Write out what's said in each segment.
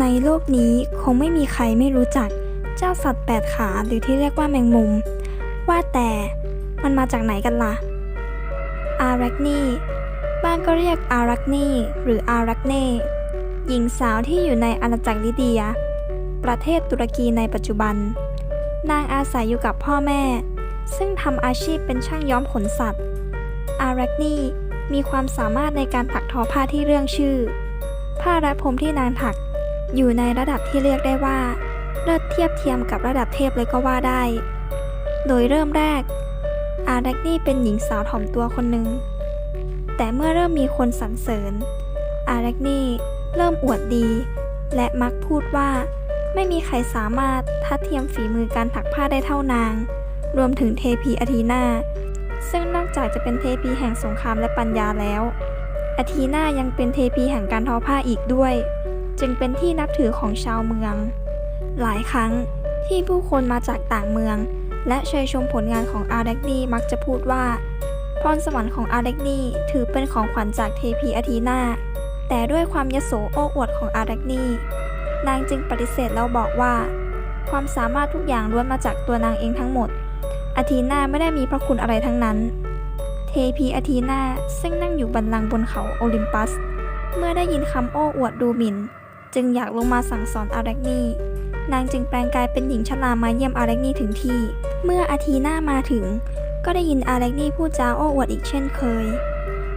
ในโลกนี้คงไม่มีใครไม่รู้จักเจ้าสัตว์แปดขาหรือที่เรียกว่าแมงมุม ว่าแต่มันมาจากไหนกันล่ะ อารักนีบ้านก็เรียกอารักนีหรืออารักเน่หญิงสาวที่อยู่ในอาณาจักรลิเดีย ประเทศตุรกีในปัจจุบัน นางอาศัยอยู่กับพ่อแม่ ซึ่งทำอาชีพเป็นช่างย้อมขนสัตว์ อารักนีมีความสามารถในการถักทอผ้าที่เรื่องชื่อ ผ้าและพรมที่นางถัก อยู่ในระดับที่เรียกได้ว่าเลิศเทียบเทียมกับระดับเทพเลยก็ว่าได้ โดยเริ่มแรก อารักนี่เป็นหญิงสาวถ่อมตัวคนหนึ่ง แต่เมื่อเริ่มมีคนสรรเสริญ อารักนี่เริ่มอวดดี และมักพูดว่า ไม่มีใครสามารถทัดเทียมฝีมือการถักผ้าได้เท่านาง รวมถึงเทพีอาทีนาซึ่งนอกจากจะเป็นเทพีแห่งสงครามและปัญญาแล้วอาทีนายังเป็นเทพีแห่งการทอผ้าอีกด้วย จึงเป็นที่นับถือของชาวเมือง หลายครั้งที่ผู้คนมาจากต่างเมือง และเชยชมผลงานของอาร์เดกนีมักจะพูดว่า พรสวรรค์ของอาร์เดกนีถือเป็นของขวัญจากเทพีอาทีนาแต่ด้วยความยโสโอ้อวดของอาร์เดกนีนางจึงปฏิเสธแล้วบอกว่า ความสามารถทุกอย่างล้วนมาจากตัวนางเองทั้งหมด อาทีนาไม่ได้มีพระคุณอะไรทั้งนั้น เทพีอาทีนาซึ่งนั่งอยู่บันลังบนเขาโอลิมปัส เมื่อได้ยินคำโอ้อวดดูหมิ่น จึงอยากลงมาสั่งสอนอารักนีนางจึงแปลงกายเป็นหญิงชรามาเยี่ยมอารักนีถึงที่ เมื่ออาทีนามาถึง ก็ได้ยินอารักนีพูดจาโอ้อวดอีกเช่นเคย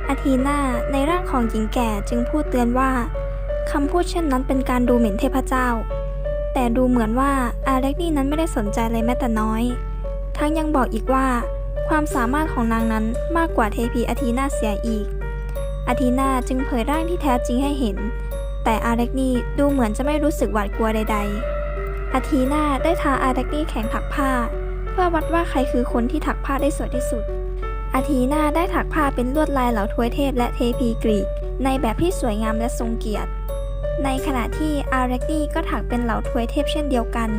อาทีนาในร่างของหญิงแก่จึงพูดเตือนว่าคำพูดเช่นนั้นเป็นการดูหมิ่นเทพเจ้า แต่ดูเหมือนว่าอารักนีนั้นไม่ได้สนใจเลยแม้แต่น้อย ทั้งยังบอกอีกว่า ความสามารถของนางนั้นมากกว่าเทพีอาทีนาเสียอีกอาทีนาจึงเผยร่างที่แท้จริงให้เห็น แต่อาเร็กนี่ดูเหมือนจะไม่รู้สึกหวาดกลัวใด ๆ อาทีนาได้ท้าอาเร็กนี่แข่งถักผ้า เพื่อวัดว่าใครคือคนที่ถักผ้าได้สวยที่สุด อาทีนาได้ถักผ้าเป็นลวดลายเหล่าทวยเทพและเทพีกรีก ในแบบที่สวยงามและทรงเกียรติ ในขณะที่อาเร็กนี่ก็ถักเป็นเหล่าทวยเทพเช่นเดียวกัน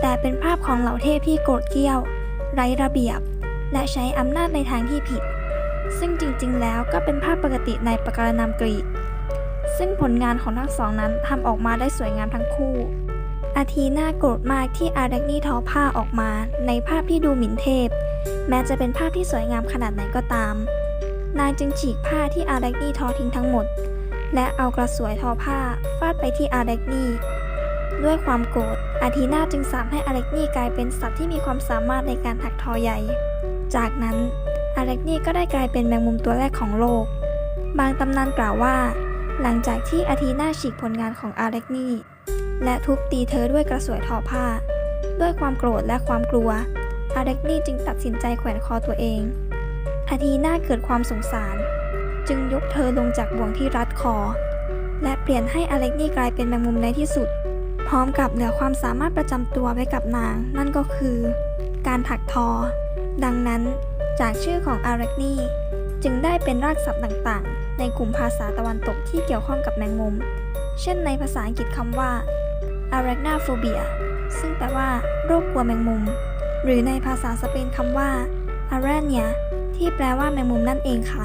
แต่เป็นภาพของเหล่าเทพที่โกรธเกรี้ยว ไร้ระเบียบ และใช้อำนาจในทางที่ผิด ซึ่งจริงๆ แล้วก็เป็นภาพปกติในปการณามกรีก ซึ่งผลงานของทั้งสองนั้นทำออกมาได้สวยงามทั้งคู่ อาทีน่าโกรธมากที่อารักนี่ทอผ้าออกมาในภาพที่ดูหมิ่นเทพ แม้จะเป็นภาพที่สวยงามขนาดไหนก็ตาม นางจึงฉีกผ้าที่อารักนี่ทอทิ้งทั้งหมด และเอากระสวยทอผ้าฟาดไปที่อารักนี่ด้วยความโกรธ อาทีน่าจึงสามให้อารักนี่กลายเป็นสัตว์ที่มีความสามารถในการถักทอใหญ่ จากนั้นอาเล็กนี่ก็ได้กลายเป็นแมงมุมตัวแรกของโลก บางตำนานกล่าวว่า หลังจากที่อาทีนาฉีกผลงานของอาเล็กนี่และทุบตีเธอด้วยกระสวยทอผ้า ด้วยความโกรธและความกลัว อาเล็กนี่จึงตัดสินใจแขวนคอตัวเอง อาทีนาเกิดความสงสาร จึงยกเธอลงจากบ่วงที่รัดคอ และเปลี่ยนให้อาเล็กนี่กลายเป็นแมงมุมในที่สุด พร้อมกับเหลือความสามารถประจำตัวไว้กับนาง นั่นก็คือ การถักทอ ดังนั้นจากชื่อของอารักนีจึงได้เป็นรากศัพท์ต่างๆ ในกลุ่มภาษาตะวันตกที่เกี่ยวข้องกับแมงมุม เช่นในภาษาอังกฤษคำว่า arachnophobia ซึ่งแปลว่าโรคกลัวแมงมุม หรือในภาษาสเปนคำว่า araña ที่แปลว่าแมงมุมนั่นเองค่ะ